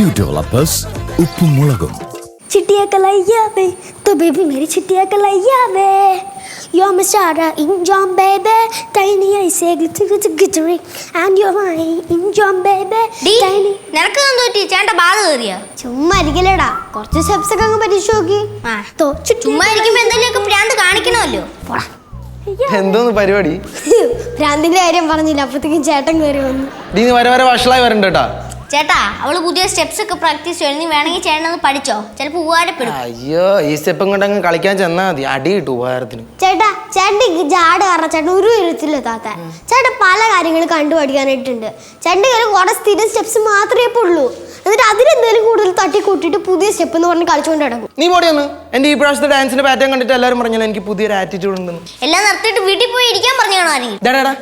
Q Developers ഉപ്പും മുളകും चिटिया कलैया वे तो बेबी मेरी चिटिया कलैया वे You're my Sarah in John baby Tiny I say glitzy glitzy glittery And you're my in John baby D, Tiny നിനക്ക് എന്തോ പറ്റി ചേട്ടൻ ബാധ കയറിയ ചുമ്മാ ഇരിക്കലടാ കുറച്ച് സ്റ്റെപ്സ് ഒക്കെ അങ്ങ് പരീക്ഷ നോക്കി ആ. തോ, ചുറ്റിയ ചുമ്മാ ഇരിക്കുമ്പോ എന്തെങ്കിലുമൊക്കെ ഭ്രാന്ത് കാണിക്കണമല്ലോ പോടാ. എന്തോന്ന് പരിപാടി ഭ്രാന്തിന്റെ കാര്യം പറഞ്ഞില്ല അപ്പത്തേക്കും ചേട്ടൻ കയറി വന്നു നീ വരെ വരെ വഷളായി വരണ്ട കേട്ടാ ചേട്ടാ അവൾ പുതിയ സ്റ്റെപ്സ് ഒക്കെ പ്രാക്ടീസ് ചെയ്യണം. നീ വേണമെങ്കിൽ ചേട്ടനത് പഠിച്ചോ. ചിലപ്പോ ഉപകാരപ്പെടും. അയ്യോ ഈ സ്റ്റെപ്പും കൊണ്ട് അങ്ങ് കളിക്കാൻ ചെന്നാ മതി. അടി കിട്ടും ഉപകാരത്തിന്. ചേട്ടാ ചേട്ടൻ ജാട് കാരണം ചേട്ടൻ ഒരു വിധത്തില്ല താത്ത ചേട്ടൻ പല കാര്യങ്ങളും കണ്ടു പഠിക്കാനായിട്ടുണ്ട് ചേട്ടന്റെ കയ്യിൽ കുറെ സ്ഥിരം സ്റ്റെപ്സ് മാത്രമേ ഇപ്പോൾ ഉള്ളൂ. എന്നിട്ട് അതിനെന്തെങ്കിലും കൂടുതൽ തട്ടി കൂട്ടിട്ട് പുതിയ സ്റ്റെപ്പ് എന്ന് പറഞ്ഞ് കളിച്ചുകൊണ്ട് നടക്കും. നീ പോടി ഒന്ന്. എന്റെ ഈ പ്രാവശ്യത്തെ ഡാൻസിന്റെ പാറ്റേൺ കണ്ടിട്ട് എല്ലാവരും പറഞ്ഞല്ലോ എനിക്ക് പുതിയൊരു ആറ്റിറ്റ്യൂഡ് ഉണ്ടെന്ന്. എല്ലാം നിർത്തിയിട്ട് വീട്ടിൽ പോയി ഇരിക്കാൻ പറഞ്ഞാണോ ആരെങ്കിലും? ഡാടാ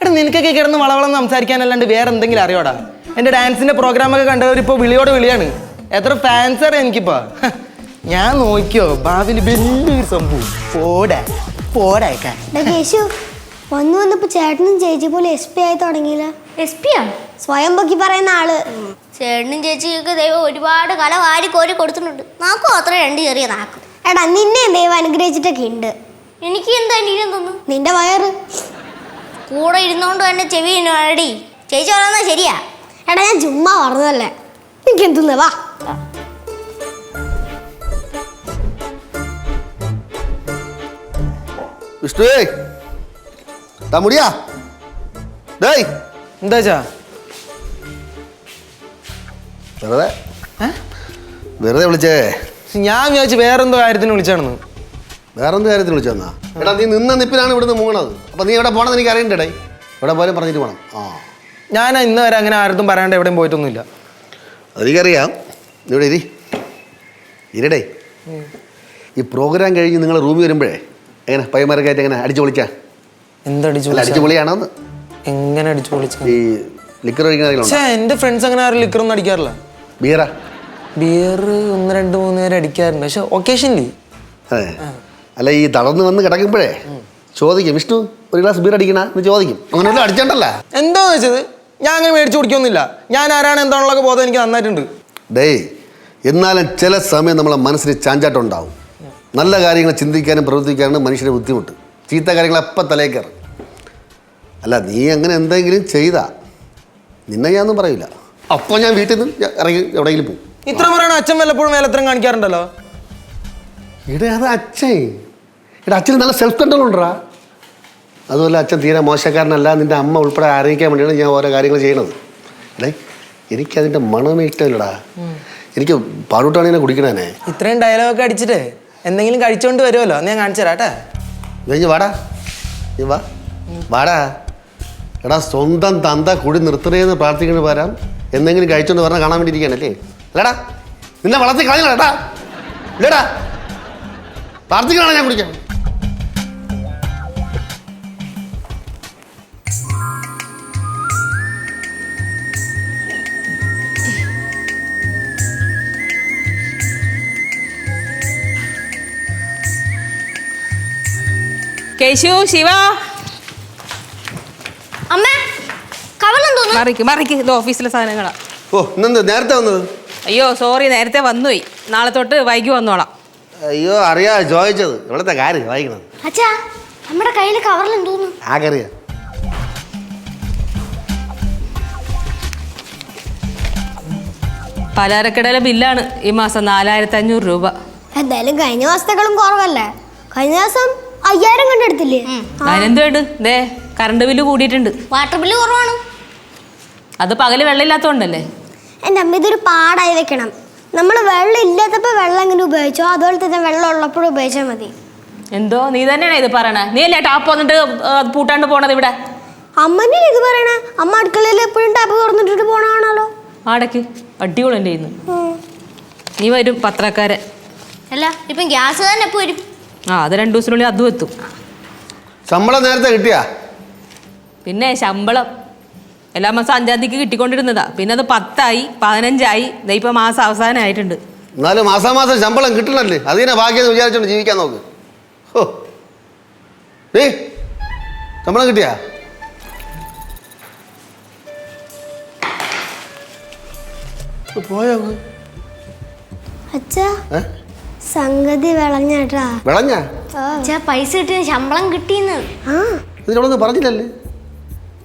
എടാ നിനക്കൊക്കെ കിടന്ന് വളവളം സംസാരിക്കാനല്ലാണ്ട് വേറെ എന്തെങ്കിലും അറിയോടാ? എന്റെ ഡാൻസിന്റെ പ്രോഗ്രാം ഒക്കെ കണ്ടവർ ഇപ്പൊ വിളിയോട് വിളിയാണ്. എത്ര ഫാൻസ് ആണ് എനിക്കിപ്പോ. ഞാൻ നോക്കിയോ ഭാവിയിൽ വലിയൊരു സംഭവം. പോടാ പോടാ കേശു വന്നു വന്നപ്പോ ചേട്ടനും ചേച്ചി പോലെ എസ് പി ആയി തുടങ്ങിയില്ല. എസ് പി ആണ് സ്വയം പൊക്കി പറയുന്ന ആൾ. ചേട്ടനും ചേച്ചിയൊക്കെ ദൈവം ഒരുപാട് കല വാരി കോരി കൊടുത്തിട്ടുണ്ട്. നാക്കും അത്ര രണ്ട് ചെറിയ നാക്കും. എടാ നിന്നെ ദൈവം അനുഗ്രഹിച്ചിട്ടൊക്കെ ഉണ്ട് എനിക്ക് എന്താ നീരം തോന്നുന്നു? നിന്റെ വയറ്. കൂടെ ഇരുന്നോണ്ട് തന്നെ ചെവി അടി ചേച്ചി പറയുന്നത് ശരിയാ. എടാ ഞാൻ ചുമ്മാ പറഞ്ഞതല്ലേ. എനിക്ക് എന്തുന്ന? വാ. വിഷ്ണുവേ താ മുടിയാ. ഡേയ്. എന്താ ചാ? വെറുതെ? വെറുതെ വിളിച്ചേ. ഞാൻ വിചാരിച്ചു വേറെന്തോ കാര്യത്തിന് വിളിച്ചാണെന്ന്. വേറെന്തോ കാര്യത്തിന് വിളിച്ചെന്നാ? എടാ നീ നിന്ന നിപ്പിലാണ് ഇവിടുന്ന് മൂങ്ങണത്. അപ്പൊ നീ എവിടെ പോണെന്ന് എനിക്ക് അറിയണ്ടേ ഇവിടെ പോലും പറഞ്ഞിട്ട് പോണം. ആ. ഞാൻ ഇന്ന് വരെ അങ്ങനെ ആരും പറയാണ്ട് എവിടെയും പോയിട്ടൊന്നുമില്ല. അതെനിക്കറിയാം ഇവിടെ ഇരി. ഇരടേ. ഈ പ്രോഗ്രാം കഴിഞ്ഞ് നിങ്ങൾ റൂമിൽ വരുമ്പോഴേ എങ്ങനെ പയ്യന്മാരൊക്കെ ആയിട്ട് എങ്ങനെ അടിച്ചു പൊളിക്കാം എന്തടിച്ചു അല്ല അടിച്ചു പൊളിയാണോന്ന്? എങ്ങനെ അടിച്ചു വിളിച്ച ഈ ലിക്കർ ആരെങ്കിലും പക്ഷേ എന്റെ ഫ്രണ്ട്സ് അങ്ങനെ ആരും ലിക്കറൊന്നും അടിക്കാറില്ല. ബിയറ? ബിയർ ഒന്ന് രണ്ട് മൂന്ന് പേര് അടിക്കാറുണ്ട്. പക്ഷെ ഒക്കേഷനിലി അതെ. അല്ല ഈ തളർന്ന് വന്ന് കിടക്കുമ്പോഴേ ചോദിക്കും വിഷ്ണു ഒരു ഗ്ലാസ് ബീർ അടിക്കണ? എന്ന് ചോദിക്കും. അങ്ങനെ വല്ലതും അടിച്ചണ്ടല്ല. എന്തോന്ന് വെച്ചത്? ഞാൻ അങ്ങനെ മേടിച്ചു കുടിക്കൊന്നുമില്ല. ഞാൻ ആരാണ് എന്താണുള്ളൊക്കെ ബോധം എനിക്ക് നന്നായിട്ടുണ്ട്. ഡേയ് എന്നാലും ചില സമയം നമ്മളെ മനസ്സിന് ചാഞ്ചാട്ടം ഉണ്ടാവും നല്ല കാര്യങ്ങൾ ചിന്തിക്കാനും പ്രവർത്തിക്കാനും മനുഷ്യന് ബുദ്ധിമുട്ട്. ചീത്ത കാര്യങ്ങൾ അപ്പം തലേ കയറും. അല്ല നീ അങ്ങനെ എന്തെങ്കിലും ചെയ്താ നിന്നെ ഞാനൊന്നും പറയില്ല അപ്പോൾ ഞാൻ വീട്ടിൽ നിന്ന് ഇറങ്ങി എവിടെയെങ്കിലും പോകും. ഇത്ര പറയണ അച്ഛൻ വല്ലപ്പോഴും മേലത്തരം കാണിക്കാറുണ്ടല്ലോ? ഇവിടെ അത് അച്ഛൻ. ഇവിടെ അച്ഛന് നല്ല സെൽഫ് കൺട്രോൾ ഉണ്ടാ അതുപോലെ അച്ഛൻ തീരെ മോശക്കാരനല്ല നിന്റെ അമ്മ ഉൾപ്പെടെ അറിയിക്കാൻ വേണ്ടിയാണ് ഞാൻ ഓരോ കാര്യങ്ങൾ ചെയ്യണത് അല്ലേ എനിക്കതിന്റെ മണമേ ഇഷ്ടമില്ലടാ. എനിക്ക് പാടൂട്ടാണ് കുടിക്കണേ ഇത്രയും ഡയലോഗൊക്കെ അടിച്ചിട്ട് എന്തെങ്കിലും കഴിച്ചോണ്ട് വരുമല്ലോ ഞാൻ കാണിച്ചു തരാട്ടെ കഴിഞ്ഞ് വാടാ. വാ. വാടാ. എടാ സ്വന്തം തന്ത കുടി നിർത്തണേന്ന് പ്രാർത്ഥിക്കുന്ന വരാം എന്തെങ്കിലും കഴിച്ചോണ്ട് പറഞ്ഞാൽ കാണാൻ വേണ്ടി ഇരിക്കുകയാണല്ലേ അല്ലടാ നിന്നെ വളർത്തി കളഞ്ഞടാ ഇല്ലടാ. പ്രാർത്ഥിക്കണോ ഞാൻ കുടിക്കാൻ. കേശു ശിവ. അമ്മ മറിക്ക് മറിക്ക് ഇത് ഓഫീസിലെ സാധനങ്ങളാ. ഓ ഇന്നെന്ത് നേരത്തെ വന്നത്? അയ്യോ സോറി നേരത്തെ വന്നുപോയി. നാളെ തൊട്ട് വൈകി വന്നോളാം. അയ്യോ അറിയാ ചോദിച്ചത്. ഇവിടുത്തെ കാര്യം വായിക്കണത് അച്ഛാ നമ്മുടെ കയ്യിൽ കവറിൽ എന്തോന്നു ആകറിയാ പലചരക്കടയിലെ ബില്ലാണ് ഈ മാസം നാലായിരത്തി അഞ്ഞൂറ് രൂപ. എന്തായാലും കഴിഞ്ഞ മാസത്തെക്കാളും കുറവല്ലേ? കഴിഞ്ഞ ദിവസം അയ്യായിരം കണ്ടെടുത്തില്ലേ അതിനെന്ത് വേണ്ട? ദേ കറണ്ട് ബില്ല് കൂടിയിട്ടുണ്ട്. വാട്ടർ ബില്ല് കുറവാണ്. അത് പകൽ വെള്ളമില്ലാത്തതുകൊണ്ടല്ലേ എന്റെ അമ്മ ഇതൊരു പാടായി വെക്കണം. നമ്മൾ വെള്ളം ഇല്ലാത്തപ്പോൾ വെള്ളം എങ്ങനെ ഉപയോഗിച്ചോ അതുപോലെ തന്നെ വെള്ളം ഉള്ളപ്പോഴും ഉപയോഗിച്ചാൽ മതി. എന്തോ? നീ തന്നെയാണ് ഇത് പറയണേ? നീ അല്ലേ ടാപ്പ് വന്നിട്ട് ആ, പൂട്ടാണ്ട് പോണത് ഇവിടെ? അമ്മനെ ഇത് പറയണേ? അമ്മ അടുക്കളയിൽ എപ്പോഴും ടാപ്പ് തുറന്നിട്ടിട്ട് പോണാണല്ലോ ആടക്ക് അടിപൊളി എന്റെ ഇന്ന് നീ വരും പത്രക്കാരെ. അല്ല ഇപ്പം ഗ്യാസ് തന്നെ എപ്പോ വരും ആ അത് രണ്ടു ദിവസത്തിനുള്ളിൽ അതും എത്തും. ശമ്പളം നേരത്തെ കിട്ടിയാ? പിന്നെ ശമ്പളം. എല്ലാ മാസം അഞ്ചാം തീയതിക്ക് കിട്ടിക്കൊണ്ടിരുന്നതാ. പിന്നെ അത് പത്തായി പതിനഞ്ചായി. ദേ ഇപ്പൊ മാസം അവസാനമായിട്ടുണ്ട്. എന്നാലും മാസാമാസം ശമ്പളം കിട്ടണല്ലേ? അതിനെ ഭാഗ്യം വിചാരിച്ചോണ്ട് ജീവിക്കാൻ നോക്ക്. ഹോ. ശമ്പളം കിട്ടിയാ? പോയോ അച്ഛാ. സംഗതി വിളഞ്ഞാട്ടാ. വിളഞ്ഞ? അച്ഛാ പൈസ കിട്ടിയ ശമ്പളം കിട്ടിയെന്ന്. ആ. ഇതിനോടൊന്നും പറഞ്ഞില്ലല്ലേ?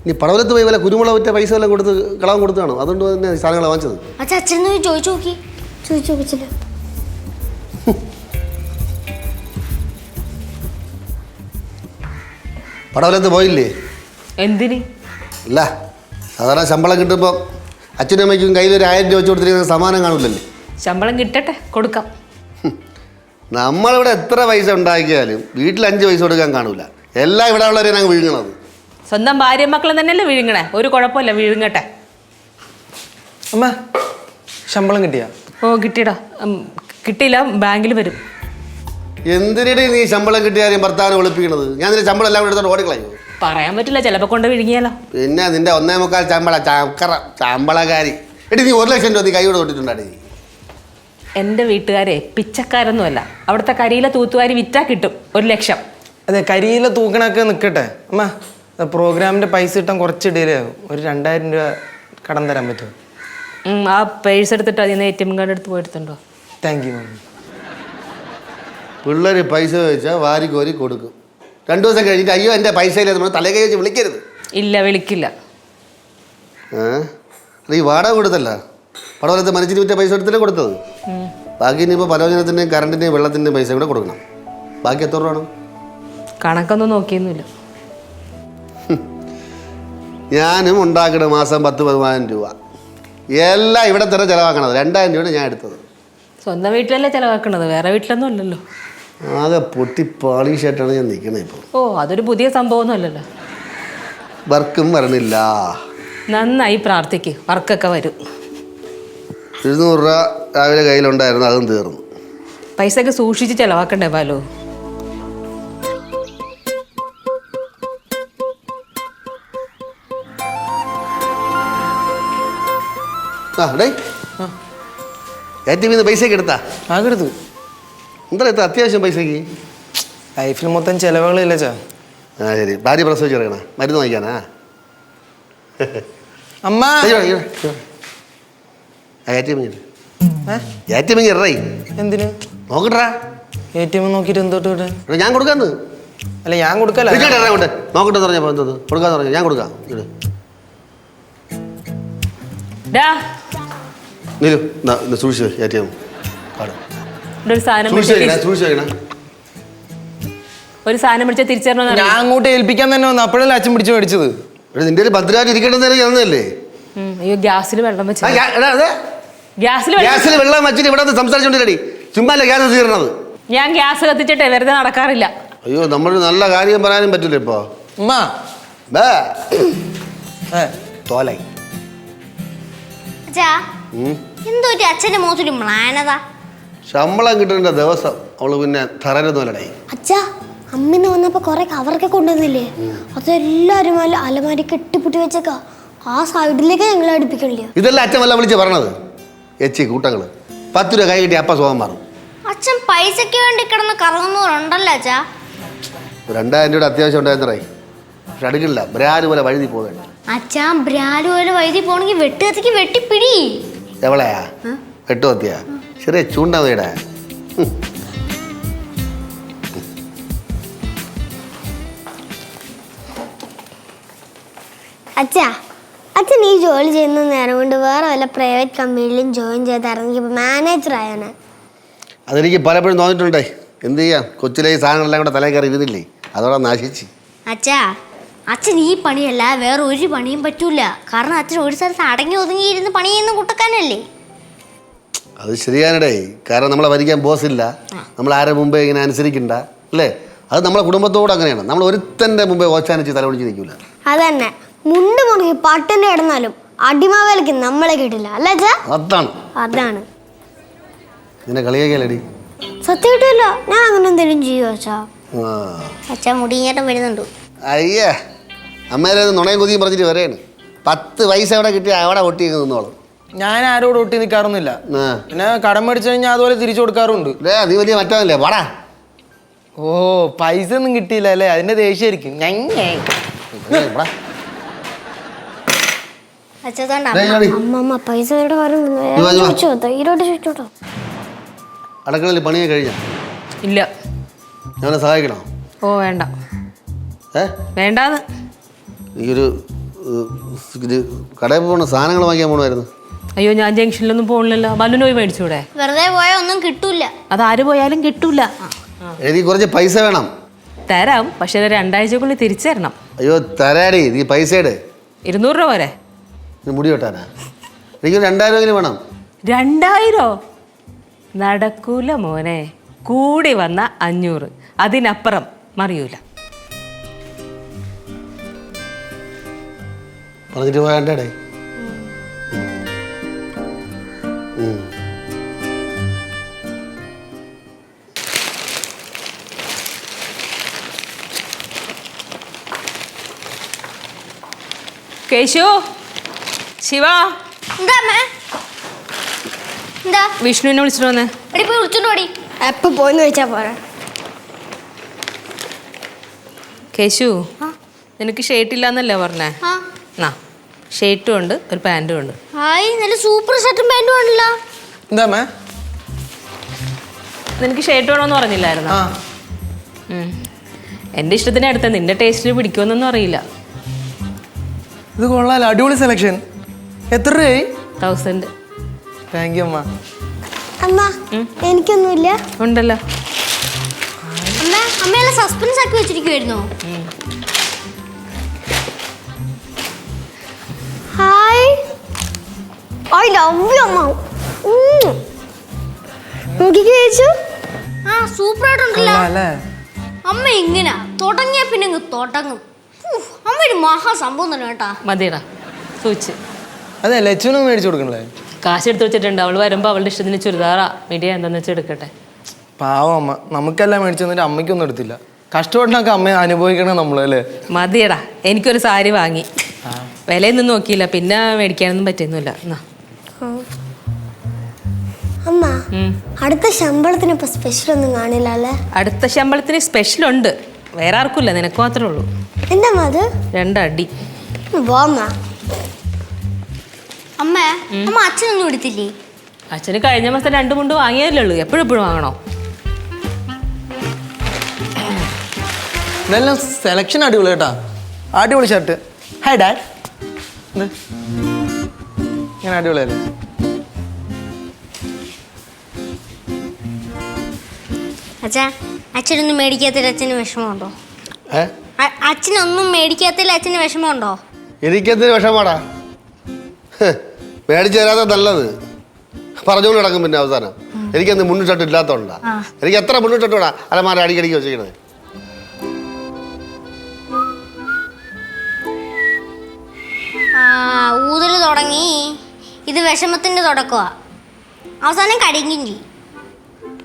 നീ പടവലത്ത് പോയി വല്ല കുരുമുളക് വിറ്റ പൈസ എല്ലാം കൊടുത്ത് കളവ് കൊടുത്താണ് അതുകൊണ്ട് തന്നെ സാധനങ്ങൾ വാങ്ങിച്ചത്. അച്ഛാ അച്ഛനൊന്ന് ചോദിച്ചു നോക്കി. ചോദിച്ചു നോക്കിച്ചില്ല. പടവലത്ത് പോയില്ലേ? എന്തിന്? അല്ല സാധാരണ ശമ്പളം കിട്ടുമ്പോൾ അച്ഛനും അമ്മയ്ക്കും കയ്യിൽ ഒരു ആയിരം രൂപ വെച്ച് കൊടുത്തിരിക്കുന്ന സമാനം കാണില്ലല്ലേ ശമ്പളം കിട്ടട്ടെ കൊടുക്കാം. നമ്മളിവിടെ എത്ര പൈസ ഉണ്ടാക്കിയാലും വീട്ടിൽ അഞ്ച് പൈസ കൊടുക്കാൻ കാണൂല. എല്ലാം ഇവിടെ ഉള്ളവരെ ഞങ്ങൾ വിഴുങ്ങണത്. സ്വന്തം ഭാര്യ മക്കളും തന്നെയല്ലേ വിഴുങ്ങണേ? ഒരു കുഴപ്പമില്ല വിഴുങ്ങട്ടെ. അമ്മ ശമ്പളം കിട്ടിയാ? ഓ കിട്ടിയടാ. ഉം, കിട്ടിയില്ല ബാങ്കിൽ വരും. എന്തിനടി നീ ശമ്പളം കിട്ടിയാലും ഭർത്താവിനെ ഒളിപ്പിക്കണത് ഞാൻ നിന്റെ ശമ്പളം എല്ലാം കൂടെ എടുത്തോണ്ട് ഓടിക്കളയോ? പറയാൻ പറ്റില്ല ചിലപ്പോൾ കൊണ്ട് വിഴുങ്ങിയാലോ. പിന്നെ നിന്റെ ഒന്നേ മുക്കാൽ ശമ്പള ചക്കറ ശമ്പളകാരി. എടി നീ ഒരു ലക്ഷം രൂപ നീ കൈ തൊട്ടിട്ടുണ്ടാടി. നീ എന്റെ വീട്ടുകാരെ പിച്ചക്കാരൊന്നുമല്ല. അവിടുത്തെ കരിയില തൂത്തുവാരി വിറ്റാ കിട്ടും ഒരു ലക്ഷം. അതെ കരിയില തൂക്കണൊക്കെ നിൽക്കട്ടെ അമ്മ പ്രോഗ്രാമിന്റെ പൈസ കിട്ടാൻ കുറച്ച് ഡിലേ ആകും ഒരു രണ്ടായിരം രൂപ കടം തരാൻ പറ്റുമോ? ആ പേഴ്സ് എടുത്തിട്ട് അതിൽ നിന്ന് എ ടി എം കാർഡ് എടുത്ത് പോയിട്ടുണ്ടോ? താങ്ക് യു മമ്മി പിള്ളേർ പൈസ ചോദിച്ചാൽ വാരി കോരി കൊടുക്കും. രണ്ടു ദിവസം കഴിഞ്ഞിട്ട് അയ്യോ എന്റെ പൈസ ഇല്ല നമ്മൾ തലേ കൈ വെച്ച് വിളിക്കരുത്. ഇല്ല വിളിക്കില്ല. ഏ? അത് ഈ വാടക കൊടുത്തല്ല. പടവലത്തെ മരിച്ചിട്ട് വിറ്റ പൈസ എടുത്തില്ലേ കൊടുത്തത്. ബാക്കി ഇനിയിപ്പോൾ പലോചനത്തിന്റെയും കറണ്ടിന്റെയും വെള്ളത്തിന്റെയും പൈസ കൂടെ കൊടുക്കണം. ബാക്കി എത്ര രൂപ വേണം? കണക്കൊന്നും നോക്കിയൊന്നുമില്ല. ഞാനും ഉണ്ടാക്കണ മാസം പത്ത് പതിനായിരം രൂപ. എല്ലാം ഇവിടെ തന്നെ ചിലവാക്കണത്. രണ്ടായിരം രൂപയാണ് ഞാൻ എടുത്തത്. സ്വന്തം വീട്ടിലല്ലേ ചിലവാക്കണത്? വേറെ വീട്ടിലൊന്നും അല്ലല്ലോ ആകെ പൊട്ടി പാളീഷായിട്ടാണ് ഞാൻ നിൽക്കുന്നത് ഇപ്പോൾ ഓ അതൊരു പുതിയ സംഭവമൊന്നും അല്ലല്ലോ. വർക്കും വരണില്ല. നന്നായി പ്രാർത്ഥിക്ക്. വർക്കൊക്കെ വരും. എഴുന്നൂറ് രൂപ രാവിലെ കയ്യിലുണ്ടായിരുന്നു അതും തീർന്നു. പൈസ ഒക്കെ സൂക്ഷിച്ച് ചെലവാക്കണ്ടേ ബാലു? ആ ഡേ എ ടി വിന്ന് പൈസയൊക്കെ എടുത്താ? ആകരുത് എന്താ എത്ര അത്യാവശ്യം പൈസക്ക് ലൈഫിൽ മൊത്തം ചെലവുകളില്ല ചാ. ആ ശരി. ഭാര്യ പ്രസവിച്ച് കിടക്കണ. മരുന്ന് വാങ്ങിക്കാനാ? അമ്മ. എന്തിന്? നോക്കട്ടാ എ ടി എം നോക്കിയിട്ട് എന്തോട്ട് കിട്ടാൻ എടാ, ഞാൻ കൊടുക്കാന്ന്. അല്ല ഞാൻ കൊടുക്കല്ല നോക്കട്ടെ എന്തത് കൊടുക്കാന്ന് പറഞ്ഞു. ഞാൻ കൊടുക്കാം. ഇട് ഡാ. നീലു എന്നാ ഇന്ന് സൂക്ഷിച്ച് എ ടി എം. കാർഡ് ഇവിടെ ഒരു സാധനം തിരിച്ചറിഞ്ഞോ ഞാൻ അങ്ങോട്ട് ഏൽപ്പിക്കാൻ തന്നെ വന്നു. അപ്പോഴല്ലേ അച്ഛൻ പിടിച്ചു മേടിച്ചത്? നിന്റെ ഭദ്രമായിട്ട് എനിക്ക് അയ്യോ ഗ്യാസിൽ വെള്ളം വെച്ച് ഗ്യാസിൽ വെള്ളം ഗ്യാസിൽ വെള്ളം വെച്ചിട്ട് ഇവിടെ നിന്ന് സംസാരിച്ചോണ്ടിരടി ചുമ്മാ അല്ല ഗ്യാസ് തീർന്നത് ഞാൻ ഗ്യാസ് കത്തിച്ചിട്ടേ വെറുതെ നടക്കാറില്ല. അയ്യോ നമ്മൾ നല്ല കാര്യം പറയാനും പറ്റില്ല ഇപ്പൊ. ബേ. എന്തോ മ്ലാനത? ശമ്പളം കിട്ടേണ്ട ദിവസം അവൾ പിന്നെ തറരുന്നല്ലേ അച്ഛാ അമ്മിന്ന് വന്നപ്പോ കൊറേ കവറൊക്കെ കൊണ്ടുവന്നില്ലേ? അതെല്ലാരും അലമാരി കെട്ടിപ്പുട്ടി വെച്ചേക്കാ. ആ സൈഡിലേക്ക് ഞങ്ങൾ അടുപ്പിക്കണില്ല ഇതെല്ലാം അച്ഛൻ വല്ല വിളിച്ച് പറഞ്ഞത്? എച്ചി കൂട്ടങ്ങൾ പത്ത് രൂപ കൈ കിട്ടി അപ്പ സുഖം മാറും അച്ഛൻ പൈസയ്ക്ക് വേണ്ടി കിടന്ന് കറങ്ങുന്നവരുണ്ടല്ലോ അച്ഛാ. രണ്ടായിരം രൂപ അത്യാവശ്യം ഉണ്ടായിരുന്നേ പക്ഷെ അടുക്കില്ല ബ്രാൽ പോലെ വഴുതി പോവേണ്ട. അച്ഛാ ബ്രാൽ പോലെ വൈദ്യുതി പോണെങ്കിൽ വെട്ടുകത്തിക്ക് വെട്ടിപ്പിടി. എവളെയാ എട്ടു എത്തിയാ ചെറിയ ചൂണ്ട വീടാ. അച്ഛാ അച്ഛൻ ഈ ജോലി ചെയ്യുന്ന നേരം കൊണ്ട് വേറെ വല്ല പ്രൈവറ്റ് കമ്പനിയിലും ജോയിൻ ചെയ്ത് ഇറങ്ങിയപ്പോൾ മാനേജർ ആയാണ്. അതെനിക്ക് പലപ്പോഴും തോന്നിയിട്ടുണ്ടേ. എന്ത് ചെയ്യാം? കൊച്ചിലെ ഈ സാധനങ്ങളെല്ലാം കൂടെ തലയിൽ കയറി ഇരുന്നില്ലേ? അതോടെ നശിച്ച് അച്ഛാ അച്ഛൻ ഈ പണിയല്ല വേറെ ഒരു പണിയും പറ്റൂല. കാരണം അച്ഛൻ ഒരു സ്ഥലത്ത് അടങ്ങി ഒതുങ്ങി ഇരുന്ന് പണി ചെയ്യുന്ന കുട്ടക്കാനല്ലേ? അത് ശരിയാനടേ കാരണം നമ്മളെ ഭരിക്കാൻ ബോസ് ഇല്ല. നമ്മൾ ആരെ മുമ്പേ ഇങ്ങനെ അനുസരിക്കണ്ട. അല്ലേ? അത് നമ്മളെ കുടുംബത്തോട് അങ്ങനെയാണ്. നമ്മൾ ഒരുത്തന്റെ മുമ്പേ ഓച്ചാനിച്ച് തലപിടിച്ച് നിൽക്കില്ല അതന്നെ. മുണ്ട് മുറുകി പട്ടിന് കിടന്നാലും അടിമവേലയ്ക്ക് നമ്മളെ കിട്ടില്ല. അല്ലേ അച്ഛാ? അതാണ്. അതാണ്. നിന്നെ കളിയാക്കിയല്ലടി സത്യമായിട്ടില്ല ഞാൻ അങ്ങനെ എന്തെങ്കിലും ചെയ്യോ അച്ഛാ? ആ. അച്ഛൻ മുടിഞ്ഞേട്ടം വരുന്നുണ്ട്. അയ്യേ. അമ്മേരെ നുണയും കൊതിയും പറഞ്ഞിട്ട് വരെയാണ് പത്ത് പൈസ എവിടെ കിട്ടി അവിടെ ഒട്ടി നിന്നോളും. ഞാൻ ആരോട് ഒട്ടി നിൽക്കാറൊന്നുമില്ല പിന്നെ കടം മേടിച്ചു കഴിഞ്ഞാൽ അതുപോലെ തിരിച്ചു കൊടുക്കാറുണ്ട്. നീ വലിയ മറ്റവല്ലേ വാടാ. ഓ പൈസ ഒന്നും കിട്ടിയില്ല അല്ലേ? അതിന്റെ ദേഷ്യമായിരിക്കും ഞങ്ങ ഏയ്, വാടാ. അച്ഛതാണ്ട ദേ ഇങ്ങോട്ട്. അമ്മമ്മ ചോദിച്ചോട്ടോ അടുക്കളയിൽ പണിയെ കഴിഞ്ഞ? ഇല്ല. ഞാൻ സഹായിക്കണോ? ഓ വേണ്ട. ഏ? വേണ്ടാന്ന്. എനിക്കൊരു ഇത് കടയിൽ പോകണ സാധനങ്ങൾ വാങ്ങിക്കാൻ പോകണമായിരുന്നു അയ്യോ ഞാൻ ജംഗ്ഷനിലൊന്നും പോകണില്ലല്ലോ ബലൂന് പോയി മേടിച്ചൂടെ? വെറുതെ പോയാൽ ഒന്നും കിട്ടൂല അത് ആര് പോയാലും കിട്ടൂല എനിക്ക് കുറച്ച് പൈസ വേണം. തരാം പക്ഷെ രണ്ടാഴ്ചക്കുള്ളിൽ തിരിച്ചു തരണം. അയ്യോ തരാടി നീ പൈസയുടെ ഇരുന്നൂറ് രൂപ വരെ മുടി വെട്ടാനാ? എനിക്ക് രണ്ടായിരം എങ്കിലും വേണം. രണ്ടായിരോ? നടക്കൂല മോനെ. കൂടി വന്ന അഞ്ഞൂറ്. അതിനപ്പുറം മറിയൂല. പറഞ്ഞിട്ട് പോയാണ്ടേ കേശു? ശിവ. എന്താ അമ്മേ? എന്താ? വിഷ്ണുവിനെ വിളിച്ചിട്ട് വന്നേ. എടി പോയി വിളിച്ചോണ്ട് ഓടി എപ്പോ പോയിന്ന് ചോദിച്ചാ പോരാ. കേശു നിനക്ക് ഷേർട്ട് ഇല്ലാന്നല്ലേ പറഞ്ഞേ? ആ. നാ ഷേർട്ടും ഉണ്ട് ഒരു പാന്റും ഉണ്ട്. ഹായ് നല്ല സൂപ്പർ ഷർട്ടും പാന്റും ആണല്ലോ. എന്താ മേ നിനക്ക് ഷേർട്ട് വേണമെന്ന് പറഞ്ഞില്ലായിരുന്നു? ആ. എന്റെ ഇഷ്ടത്തിന് അടുത്ത നിന്റെ ടേസ്റ്റിൽ പിടിക്കുമെന്നൊന്നും അറിയില്ല. ഇത് കൊള്ളാലോ അടിപൊളി സെലക്ഷൻ എത്ര രൂപയായി? തൗസൻഡ് താങ്ക് യു അമ്മ. അമ്മ എനിക്കൊന്നുമില്ല. ഉണ്ടല്ലോ. അമ്മ അമ്മയെല്ലാം സസ്പെൻസ് ആക്കി വെച്ചിരിക്കുവായിരുന്നു? ഹായ് ഐ ലവ് യു അമ്മ. നോക്കിക്കേ ചേച്ചു. ആ സൂപ്പർ ആയിട്ടുണ്ടല്ലോ അല്ലേ അമ്മ ഇങ്ങനെ. തുടങ്ങിയ പിന്നെ ഇങ്ങ് തുടങ്ങും അമ്മ ഒരു മഹാസംഭവം തന്നെ കേട്ടാ. മതിയടാ. സൂച്ച് അതെ ലച്ചുവിനൊന്നും മേടിച്ചു കൊടുക്കണല്ലേ? കാശ് എടുത്ത് വെച്ചിട്ടുണ്ട്. അവൾ വരുമ്പോൾ അവളുടെ ഇഷ്ടത്തിന് ചുരിദാറാ. മീഡിയ എന്താന്ന് വെച്ചാൽ എടുക്കട്ടെ. പാവം അമ്മ. നമുക്കെല്ലാം മേടിച്ചു തന്നിട്ട് അമ്മയ്ക്കൊന്നും എടുത്തില്ല. കഷ്ടപ്പെട്ടിനൊക്കെ അമ്മയെ അനുഭവിക്കണേ നമ്മളല്ലേ മതിയടാ. എനിക്കൊരു സാരി വാങ്ങി. വിലയൊന്നും നോക്കിയില്ല. പിന്നെ മേടിക്കാനൊന്നും പറ്റുന്നില്ല. എന്നാ. അമ്മ അടുത്ത ശമ്പളത്തിന് ഇപ്പൊ സ്പെഷ്യൽ ഒന്നും കാണില്ല അല്ലേ? അടുത്ത ശമ്പളത്തിന് സ്പെഷ്യൽ ഉണ്ട്. വേറെ ആർക്കും ഇല്ല നിനക്ക് മാത്രമേ ഉള്ളൂ. എന്താ അത്? രണ്ടടി. പോ അമ്മ അമ്മ അച്ഛൻ അച്ഛനൊന്നും എടുത്തില്ലേ അച്ഛന് കഴിഞ്ഞ മാസം രണ്ട് മുണ്ട് വാങ്ങിയതല്ലേ ഉള്ളൂ. എപ്പോഴും എപ്പോഴും വാങ്ങണോ? ഇതെല്ലാം സെലക്ഷൻ അടിപൊളി കേട്ടാ. അടിപൊളി ഷർട്ട് ഹായ് ഡാഡ് ഇങ്ങനെ അടിപൊളിയല്ലേ? അച്ഛാ അച്ഛനൊന്നും മേടിക്കാത്തതിൽ അച്ഛന് വിഷമമുണ്ടോ? ഏ? അ- അച്ഛനൊന്നും മേടിക്കാത്തതിൽ അച്ഛന് വിഷമമുണ്ടോ? എനിക്കെന്തൊരു വിഷമാടാ ഹ്, മേടിച്ച് തരാതെ നല്ലത്. പറഞ്ഞുകൊണ്ട് നടക്കും പിന്നെ അവസാനം. എനിക്ക് അന്ന് ഷർട്ട് ഇല്ലാത്തോണ്ടാ എനിക്ക് എത്ര മുന്നു ഷർട്ടോടാ അലമാര അടിക്കടിക്ക് വെച്ചിരിക്കണത്. ഊതൽ തുടങ്ങി. ഇത് വിഷമത്തിന്റെ തുടക്കമാ അവസാനം കടിക്കും ചെയ്യും.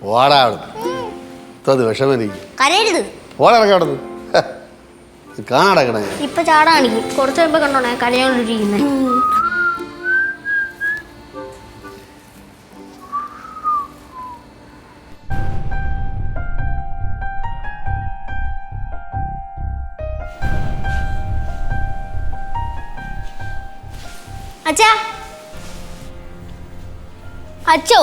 പോടാ അവിടെ വിഷമം എനിക്ക് കരയരുത്. കാണടക്കണേ ഇപ്പൊ ചാടാണെങ്കിൽ കുറച്ചു കഴിയുമ്പോ കണ്ടോണേ കരയോണ്ടിരിക്കുന്നത് അച്ഛാ. അച്ചോ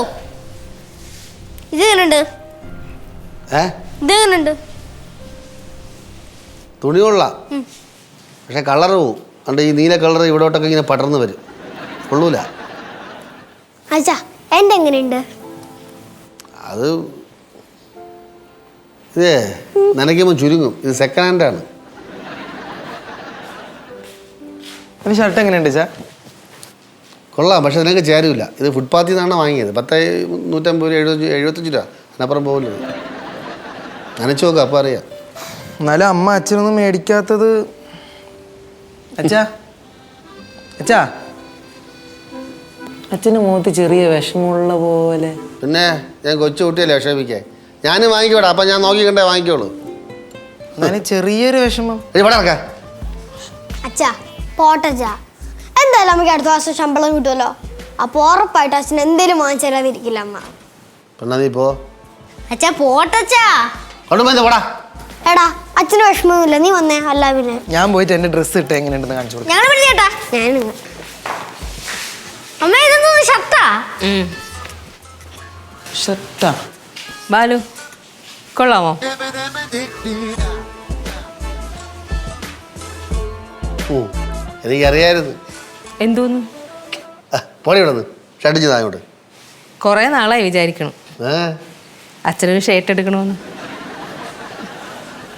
ഇത് എങ്ങനെയുണ്ട് ഏ? ഇത് എങ്ങനെയുണ്ട് തുണി കൊള്ളാം. പക്ഷെ കളർ പോവും. അതുകൊണ്ട് ഈ നീല കളർ ഇവിടോട്ടൊക്കെ ഇങ്ങനെ പടർന്ന് വരും. കൊള്ളൂല. അച്ഛാ എന്റെ എങ്ങനെയുണ്ട് അത് ഇതേ നനയ്ക്കുമ്പോൾ ചുരുങ്ങും. ഇത് സെക്കൻഡ് ഹാൻഡാണ് ഈ ഷർട്ട് എങ്ങനെയുണ്ട് ചാ കൊള്ളാം പക്ഷെ നിനക്ക് ചേരൂല. ഇത് ഫുട്പാത്തിൽ നിന്നാണ് വാങ്ങിയത്. പത്ത് നൂറ്റമ്പത് രൂപ എഴുപത്തഞ്ച് എഴുപത്തഞ്ച് രൂപ. അതിനപ്പുറം പോകില്ല നനച്ചു നോക്കാം അപ്പം അറിയാം. എന്നാലും അമ്മ അച്ഛനൊന്നും മേടിക്കാത്തത് അച്ഛാ അച്ഛാ. അച്ഛന് മുഖത്ത് ചെറിയ വിഷമമുള്ള പോലെ. പിന്നെ ഞാൻ കൊച്ചു കുട്ടിയല്ലേ വിഷമിക്കാൻ ഞാനും വാങ്ങിക്കോടാ അപ്പം ഞാൻ നോക്കിക്കണ്ടേ വാങ്ങിക്കോളൂ. എന്നാലും ചെറിയൊരു വിഷമം. ഇവിടെ ഇറക്കാം. അച്ഛാ പോട്ടച്ചാ എന്തായാലും നമുക്ക് അടുത്ത മാസം ശമ്പളം കിട്ടുമല്ലോ. അപ്പൊ ഉറപ്പായിട്ട് അച്ഛൻ എന്തേലും വാങ്ങിച്ചു തരാതിരിക്കില്ല അമ്മ. പെണ്ണാ നീ പോ. അച്ഛാ പോട്ടച്ചാ അവിടെ പോയി പോടാ. എടാ അച്ഛന് വിഷമമൊന്നുമില്ല. നീ വന്നേ അല്ല പിന്നെ. ഞാൻ പോയിട്ട് എന്റെ ഡ്രസ്സ് ഇട്ട് എങ്ങനെയുണ്ടെന്ന് കാണിച്ചു കൊടുക്കാം. ഞങ്ങൾ വിളിച്ചേട്ടാ ഞാൻ അമ്മ ഇതൊന്നും ഷർട്ടാ? ഷർട്ടാ. ബാലു കൊള്ളാമോ? ഓ എനിക്കറിയായിരുന്നു എന്തോന്നു? പോടി ഇവിടെ ഷട്ടിച്ച് താഴോട്ട്. കുറേ നാളായി വിചാരിക്കണം. അച്ഛനൊരു ഷർട്ട് എടുക്കണമെന്ന്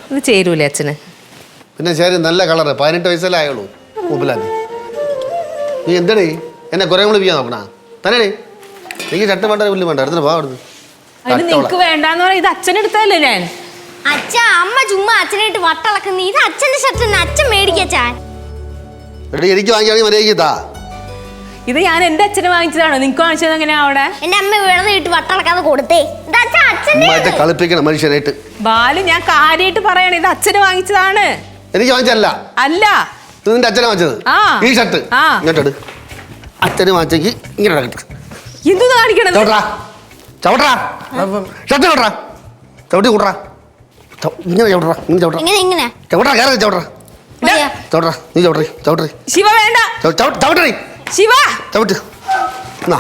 ഇത് ചേരൂലേ അച്ഛന്? പിന്നെ ശരി നല്ല കളറ് പതിനെട്ട് വയസ്സല്ലേ ആയുള്ളൂ മൂപ്പിലാക്കി നീ എന്തടേ? എന്നെ കുറേ കൂടി ചെയ്യാൻ നോക്കണ? തന്നെ എനിക്ക് ഷർട്ട് വേണ്ട പുല്ല് വേണ്ട എടുത്തിട്ട് പോവാ അവിടുന്ന്. നിനക്ക് വേണ്ടാന്ന് പറയാം ഇത് അച്ഛനെടുത്തതല്ലേ ഞാൻ? അച്ഛ അമ്മ ചുമ്മാ അച്ഛനായിട്ട് വട്ടളക്കുന്ന. ഇത് അച്ഛന്റെ ഷർട്ട് അച്ഛൻ മേടിക്കച്ചാ എടി എനിക്ക് വാങ്ങിയാണെങ്കിൽ മര്യാദയ്ക്ക് താ ഇത് ഞാൻ എന്റെ അച്ഛന് വാങ്ങിച്ചതാണോ? നിനക്ക് വാങ്ങിച്ചത് എങ്ങനെയാ അവിടെ? എന്റെ അമ്മ വെറുതെ ഇട്ട് വട്ടളക്കാതെ കൊടുത്തേ. ഇത് അച്ഛൻ അച്ഛന്റെ ഉമ്മായിട്ട് കളിപ്പിക്കണം മനുഷ്യനായിട്ട്. ബാലു ഞാൻ കാര്യമായിട്ട് പറയണേ ഇത് അച്ഛന് വാങ്ങിച്ചതാണ്. എനിക്ക് വാങ്ങിച്ചല്ല അല്ല. ഇത് നിന്റെ അച്ഛനെ വാങ്ങിച്ചത്. ആ. ഈ ഷർട്ട്. ആ. ഇങ്ങോട്ട് അച്ഛന് വാങ്ങിച്ചെങ്കിൽ ഇങ്ങനെ ഇടക്കിട്ട് എന്തു കാണിക്കണത്? ചവിട്ടറാ ചവിട്ടറാ ഷർട്ട് ചവിട്ടറാ ചവിട്ടി കൂട്ടറാ. ചവ- ഇങ്ങനെ ചവിട്ടറാ ഇങ്ങനെ ചവിട്ടറാ ഇങ്ങനെ ഇങ്ങനെ. ചവിട്ടറാ കയറി ചവിട്ടറാ? ചവിട്ടറാ നീ ചവിട്ടറി ചവിട്ടറി ശിവ വേണ്ട. ചവിട്ടറി ശിവ. ചവിട്ട്. എന്നാ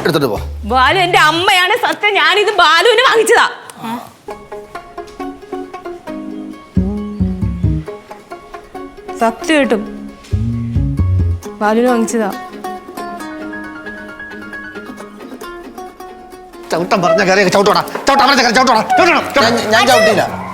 എടുത്തോട്ട് പോ. ബാലു എന്റെ അമ്മയാണ് സത്യം. ഞാനിത് ബാലുവിന് വാങ്ങിച്ചതാ. സത്യം കിട്ടും. ബാലുവിന് വാങ്ങിച്ചതാ. ചവിട്ടം പറഞ്ഞ കയറി ചവിട്ടോടാ. ചവിട്ടാ പറഞ്ഞ കയറി ചവിട്ടോടാ. ഞാൻ ചവിട്ടിയില്ല.